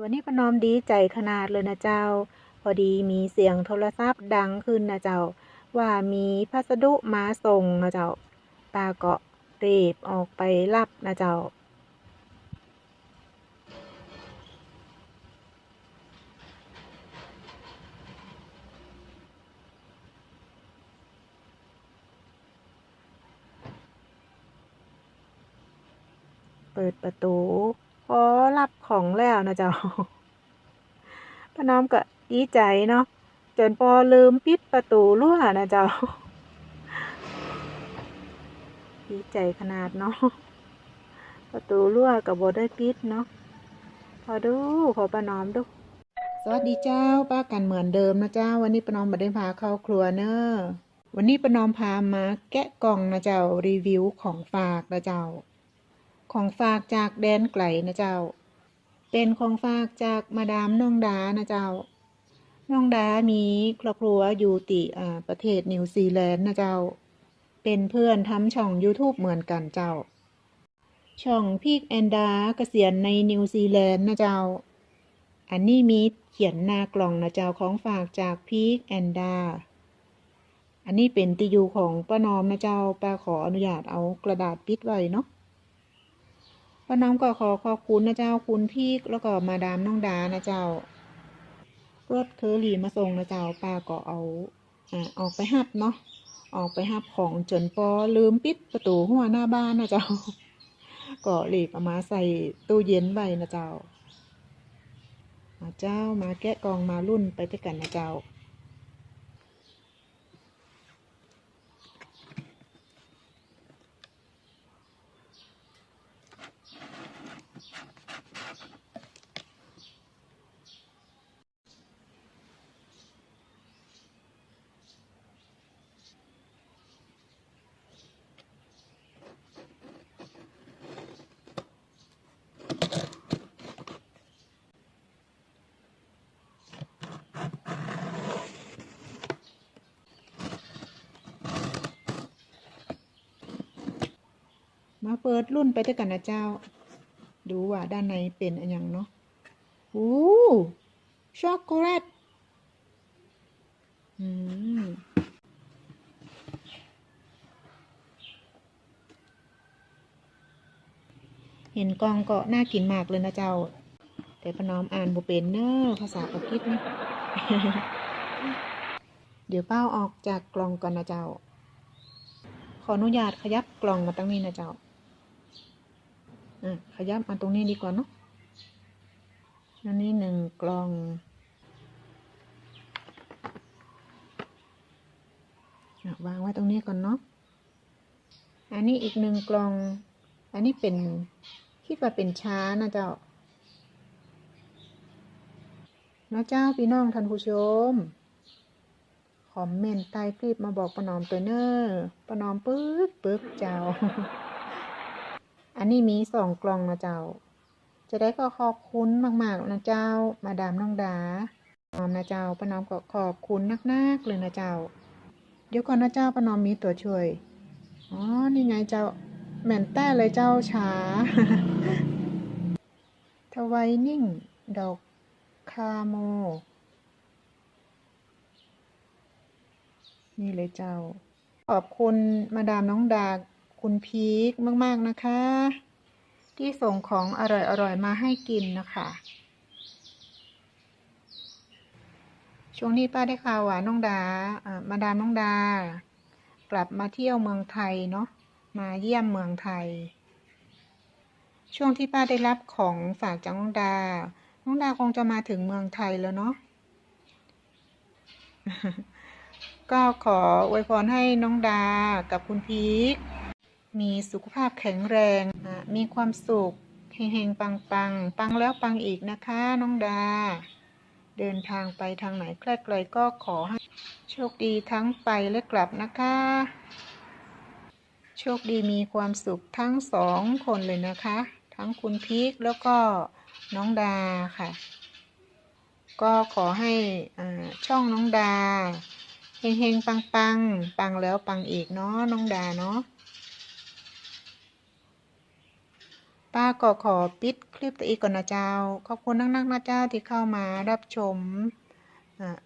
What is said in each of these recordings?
วันนี้ประนอมดีใจขนาดเลยนะเจ้า พอดีมีเสียงโทรศัพท์ดังขึ้นนะเจ้า ว่ามีพัสดุมาส่งนะเจ้าป้าก็รีบออกไปรับนะเจ้าเปิดประตู พอรับของแล้วนะเจ้าป้าน้อมก็ดีใจเนาะจนพอลืมปิดประตูรั่วนะเจ้าดีใจขนาดเนาะประตูรั่วกับบได้ปิดเนาะพอดูขอป้าน้อมดูสวัสดีเจ้าป้ากันเหมือนเดิมนะเจ้า วันนี้ป้าน้อมมาได้พาเข้าครัวเนอะวันนี้ป้าน้อมพามาแกะกล่องนะเจ้ารีวิวของฝากนะเจ้า ของฝากจากแดนไกลนะเจ้า เป็นของฝากจากมาดามน้องดานะเจ้า น้องดามีครอบครัวอยู่ติอ่าประเทศนิวซีแลนด์นะเจ้า เป็นเพื่อนทำช่อง YouTube เหมือนกันเจ้า ช่องพีกแอนดาเกษียณในนิวซีแลนด์นะเจ้า อันนี้มีเขียนหน้ากล่องนะเจ้าของฝากจากพีกแอนดาอันนี้เป็นติยูของป้านอมนะเจ้าป้าขออนุญาตเอากระดาษปิดไว้เนาะ ป้าน้อมก็ขอขอบคุณนะเจ้าคุณพี่แล้วก็มาดามน้องดานะเจ้ารถเคอรี่มาส่งนะเจ้าป้าก็เอาอ่าออกไปหับเนาะออกไปหับของจนปอลืมปิดประตูหัวหน้าบ้านนะเจ้าก็รีบเอามาใส่ตู้เย็นไว้นะเจ้ามาเจ้ามาแกะกองมารุ่นไปด้วยกันนะเจ้า มาเปิดรุ่นไปด้วยกันนะเจ้า ดูว่าด้านในเป็นอะไรอย่างเนาะโอ้ช็อกโกแลตอืมเห็นกล่องก็น่ากินมากเลยนะเจ้า แต่ประนอมอ่านบ่เป็นเนอะภาษาอังกฤษนะเดี๋ยวเป้าออกจากกล่องก่อนนะเจ้า ขออนุญาตขยับกล่องมาตรงนี้นะเจ้า อะขยับมาตรงนี้ดีกว่าเนาะอันนี้หนึ่งกล่อง วางไว้ตรงนี้ก่อนเนาะ อันนี้อีกหนึ่งกล่อง อันนี้เป็น คิดว่าเป็นช้านะเจ้าเนาะเจ้าพี่น้องท่านผู้ชม คอมเมนต์ใต้คลิปมาบอกประนอมตัวเนอร์ประนอมปึ๊บปึ๊บเจ้า อันนี้มีสองกล่องนะเจ้า จะได้ก็ขอบคุณมากๆนะเจ้า มาดามน้องดาประนอมนะเจ้าประนอมก็ขอบคุณนักๆเลยนะเจ้า เดี๋ยวก่อนนะเจ้าประนอมมีตัวช่วย อ๋อ นี่ไงเจ้าแม่นแต่เลยเจ้าช้าทวายนิ่ง ดอกคาโม นี่เลยเจ้า ขอบคุณมาดามน้องดา คุณพีคมากๆนะคะ ที่ส่งของอร่อยๆมาให้กินนะคะ ช่วงนี้ป้าได้ข่าวว่าน้องดาอ่ามาดามน้องดา กลับมาเที่ยวเมืองไทยเนาะมาเยี่ยมเมืองไทย ช่วงที่ป้าได้รับของฝากจากน้องดา น้องดาคงจะมาถึงเมืองไทยแล้วเนาะก็ขออวยพรให้น้องดากับคุณพีค มีสุขภาพแข็งแรง มีความสุขเฮงๆ ปังๆปังแล้วปังอีกนะคะ น้องดา เดินทางไปทางไหนใกล้ๆก็ขอให้โชคดีทั้งไปและกลับนะคะ โชคดีมีความสุขทั้งสองคนเลยนะคะ ทั้งคุณพีคแล้วก็น้องดาค่ะ ก็ขอให้อ่าช่องน้องดาเฮงๆปังปังๆ ปังแล้วปังอีกเนาะน้องดาเนาะ ป้าก็ขอปิดคลิปตัวอีกก่อนนะเจ้า ขอบคุณนักๆนะเจ้าที่เข้ามารับชม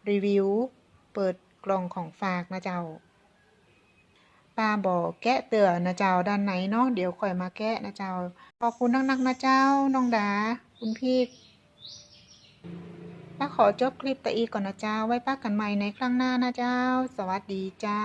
รีวิว เปิดกล่องของฝากนะเจ้า ป้าบอกแกะเตือนะเจ้าด้านไหนเนาะเดี๋ยวค่อยมาแกะนะเจ้า ขอบคุณนักๆนะเจ้า น้องดา คุณพี่ป้าขอจบคลิปแต่อีกก่อนนะเจ้า ไว้ป้ากันใหม่ในครั้งหน้านะเจ้า สวัสดีเจ้า